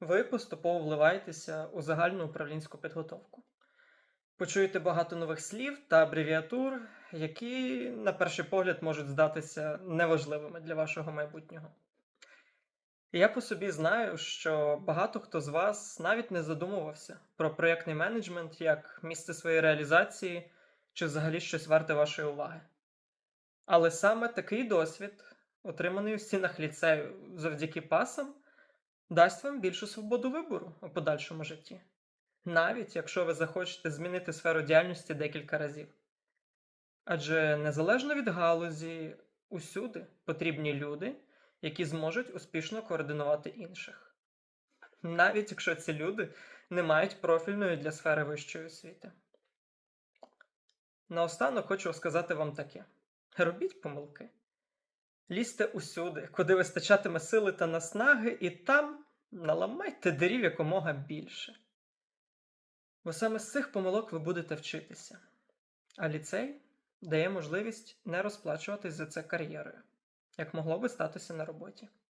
ви поступово вливаєтеся у загальну управлінську підготовку. Почуєте багато нових слів та абревіатур, які, на перший погляд, можуть здатися неважливими для вашого майбутнього. Я по собі знаю, що багато хто з вас навіть не задумувався про проєктний менеджмент як місце своєї реалізації чи взагалі щось варте вашої уваги. Але саме такий досвід, отриманий у стінах ліцею завдяки пасам, дасть вам більшу свободу вибору у подальшому житті, навіть якщо ви захочете змінити сферу діяльності декілька разів. Адже незалежно від галузі, усюди потрібні люди, які зможуть успішно координувати інших. Навіть якщо ці люди не мають профільної для сфери вищої освіти. Наостанок хочу сказати вам таке: робіть помилки. Лізьте усюди, куди вистачатиме сили та наснаги, і там наламайте дерів якомога більше. Бо саме з цих помилок ви будете вчитися. А ліцей дає можливість не розплачуватись за це кар'єрою, як могло би статися на роботі.